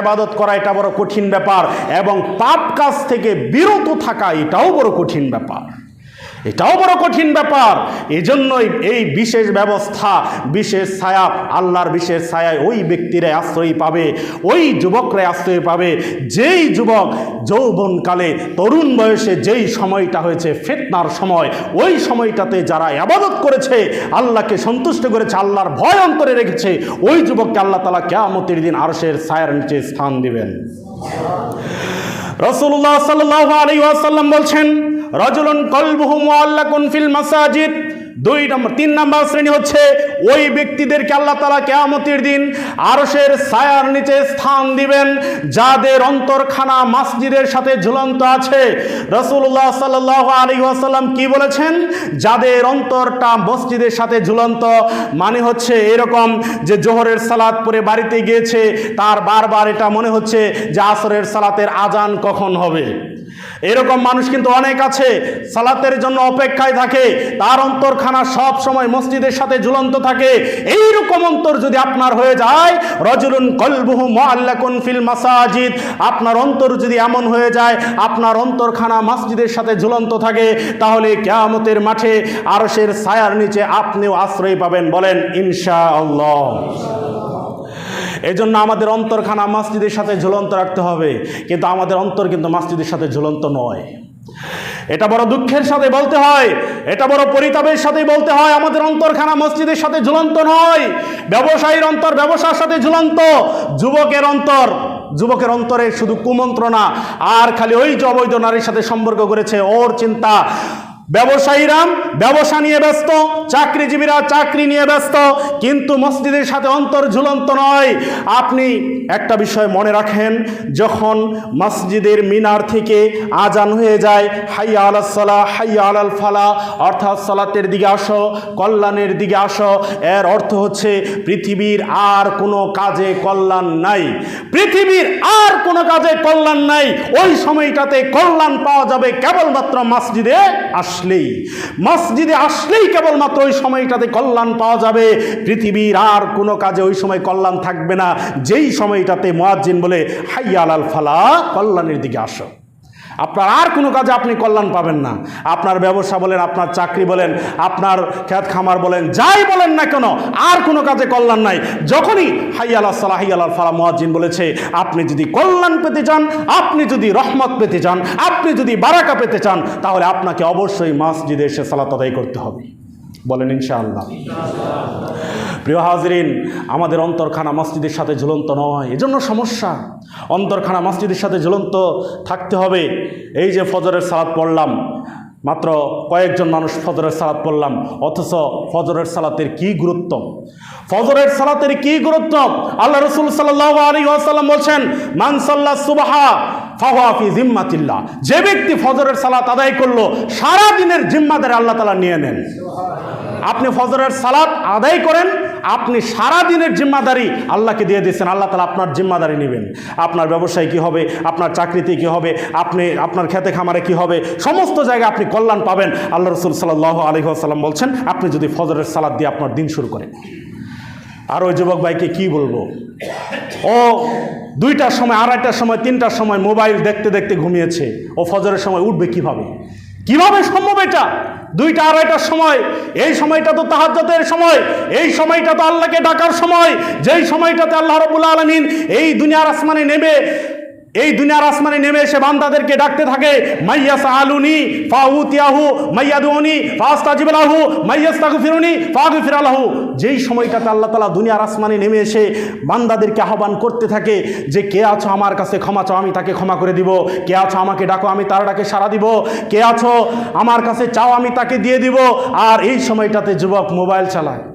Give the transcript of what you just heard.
আবাদত করা এটা বড় কঠিন ব্যাপার এবং পাপ কাজ থেকে বিরত থাকা এটাও বড় কঠিন ব্যাপার। এটাও বড় কঠিন ব্যাপার। এজন্যই এই বিশেষ ব্যবস্থা, বিশেষ ছায়া, আল্লাহর বিশেষ ছায়ায় ওই ব্যক্তিরা আশ্রয় পাবে, ওই যুবকরা আশ্রয় পাবে। যেই যুবক যৌবনকালে তরুণ বয়সে যেই সময়টা হয়েছে, ফেতনার সময়, ওই সময়টাতে যারা আবাদত করেছে, আল্লাহকে সন্তুষ্ট করেছে, আল্লাহর ভয় অন্তরে রেখেছে, ওই যুবককে আল্লাহ তালা কেয়ামতের দিন আরশের ছায়ার নিচে স্থান দিবেন। রসুল্লাহ সাল্লাহ আলী ওয়াসাল্লাম বলছেন রজলন কলবহু মোয়াল্লা ফিল মাসাজিদ। দুই নম্বর, তিন নম্বর শ্রেণি হচ্ছে ওই ব্যক্তিদেরকে আল্লাহ তালা কেয়ামতের দিন আরসের ছায়ার নিচে স্থান দিবেন, যাদের অন্তরখানা মসজিদের সাথে ঝুলন্ত আছে। রসুল্লাহ সাল্লাহ আলী আসাল্লাম কি বলেছেন? যাদের অন্তরটা মসজিদের সাথে ঝুলন্ত মানে হচ্ছে এরকম যে জোহরের সালাত পরে বাড়িতে গিয়েছে, তার বারবার এটা মনে হচ্ছে যে আসরের সালাতের আজান কখন হবে। এরকম মানুষ কিন্তু অনেক আছে, সালাতের জন্য অপেক্ষায় থাকে, তার অন্তরখানা সব সময় মসজিদের সাথে ঝুলন্ত থাকে। এই রকম অন্তর যদি আপনার হয়ে যায়, রজুলুন কলবুহু মুআল্লাকুন ফিল মাসাজিদ। আপনার অন্তর যদি এমন হয়ে যায়, আপনার অন্তরখানা মসজিদের সাথে ঝুলন্ত থাকে, তাহলে কেয়ামতের মাঠে আরশের ছায়ার নিচে আপনিও আশ্রয় পাবেন বলেন, ইনশাআল্লাহ। এই জন্য আমাদের অন্তরখানা মসজিদের সাথে ঝুলন্ত রাখতে হবে। কিন্তু আমাদের অন্তর কিন্তু মসজিদের সাথে ঝুলন্ত নয়। এটা বড় দুঃখের সাথে বলতে হয়, এটা বড় পরিতাপের সাথে বলতে হয়, আমাদের অন্তরখানা মসজিদের সাথে ঝুলন্ত নয়। ব্যবসায়ীর অন্তর, ব্যবসার সাথে ঝুলন্ত। যুবকের অন্তর, যুবকের অন্তরে শুধু কুমন্ত্রণা। আর খালি ওই যে অবৈধ নারীর সাথে সম্পর্ক করেছে, ওর চিন্তা। ব্যবসায়ীরা ব্যবসা নিয়ে ব্যস্ত, চাকরিজীবীরা চাকরি নিয়ে ব্যস্ত, কিন্তু মসজিদের সাথে অন্তর ঝুলন্ত নয়। আপনি একটা বিষয় মনে রাখেন, যখন মসজিদের মিনার থেকে আজান হয়ে যায়, হাইয়া আলাল সালা, হাইয়া আলাল ফালা, অর্থাৎ সালাতের দিকে আসো, কল্যাণের দিকে আসো, এর অর্থ হচ্ছে পৃথিবীর আর কোনো কাজে কল্যাণ নাই। পৃথিবীর আর কোনো কাজে কল্যাণ নাই। ওই সময়টাতে কল্যাণ পাওয়া যাবে কেবলমাত্র মসজিদে আসলেই, মসজিদে আসলেই কেবলমাত্র ওই সময়টাতে কল্যাণ পাওয়া যাবে। পৃথিবীর আর কোনো কাজে ওই সময় কল্যাণ থাকবে না। যেই সময়টাতে মোয়াজ্জিন বলে হাইয়া আলাল ফালা, কল্যাণের দিকে আসো। আপনার আর কোনো কাজে আপনি কল্যাণ পাবেন না। আপনার ব্যবসা বলেন, আপনার চাকরি বলেন, আপনার খ্যাত খামার বলেন, যাই বলেন না কেন, আর কোনো কাজে কল্যাণ নাই। যখনই হাইয়াল সালাহ হাইয়াল ফালা মুয়াজ্জিন বলেছে, আপনি যদি কল্যাণ পেতে চান, আপনি যদি রহমত পেতে চান, আপনি যদি বারাকা পেতে চান, তাহলে আপনাকে অবশ্যই মসজিদে এসে সালাত আদায় করতে হবে। বলেন ইনশাআল্লাহ। প্রিয় হাজরিন, আমাদের অন্তরখানা মসজিদের সাথে ঝুলন্ত নয়, এজন্য সমস্যা। অন্তরখানা মসজিদের সাথে ঝুলন্ত থাকতে হবে। এই যে ফজরের সালাদ পড়লাম, মাত্র কয়েকজন মানুষ ফজরের সালাত পড়লাম, অথচ ফজরের সালাতের কি গুরুত্ব? ফজরের সালাতের কি গুরুত্ব? আল্লাহ রসুল সাল্লাহ আলী আসাল্লাম বলছেন মানসাল্লাহ সুবাহা ফাহাফি জিম্মাতিল্লাহ। যে ব্যক্তি ফজরের সালাত আদায় করল সারা দিনের জিম্মাদারে আল্লাহ তালা নিয়ে নেন। আপনি ফজরের সালাত আদায় করেন, আপনি সারা দিনের জিম্মাদারি আল্লাহকে দিয়ে দিয়েছেন আল্লাহ তালা আপনার জিম্মাদারি নেবেন। আপনার ব্যবসায় কি হবে, আপনার চাকরিতে কি হবে, আপনি, আপনার খেতে খামারে কি হবে, সমস্ত জায়গায় আপনি কল্যাণ পাবেন। আল্লাহ রসুল সাল্লাহ আলহিহাসাল্লাম বলছেন, আপনি যদি ফজরের সালাদ দিয়ে আপনার দিন শুরু করেন। আর ওই যুবক ভাইকে কি বলব? ও দুইটার সময়, আড়াইটার সময়, তিনটার সময় মোবাইল দেখতে দেখতে ঘুমিয়েছে। ও ফজরের সময় উঠবে কীভাবে? কীভাবে সম্ভব এটা? দুইটা, আড়াইটার সময়, এই সময়টা তো তাহাজ্জতের সময়, এই সময়টা তো আল্লাহকে ডাকার সময়, যেই সময়টাতে আল্লাহ রবুল্লা আলমিন এই দুনিয়ার আসমানে নেবে এই দুনিয়ার আসমানে নেমে এসে বান্দাদেরকে ডাকতে থাকে, মাইয়া সাহালুনি ফাউতিয়াহু মাইয়াদুনি ফাস্তাজিবলাহু মাইয়াস্তাগফিরুনি ফাগফিরালাহু। যেই সময়টাতে আল্লাহ তাআলা দুনিয়ার আসমানে নেমে এসে বান্দাদেরকে আহ্বান করতে থাকে যে, কে আছো আমার কাছে, ক্ষমা চাও, আমি তাকে ক্ষমা করে দিব। কে আছো আমাকে ডাকো, আমি তার ডাকে সাড়া দিব। কে আছো আমার কাছে, চাও, আমি তাকে দিয়ে দিব। আর এই সময়টাতে যুবক মোবাইল চালায়।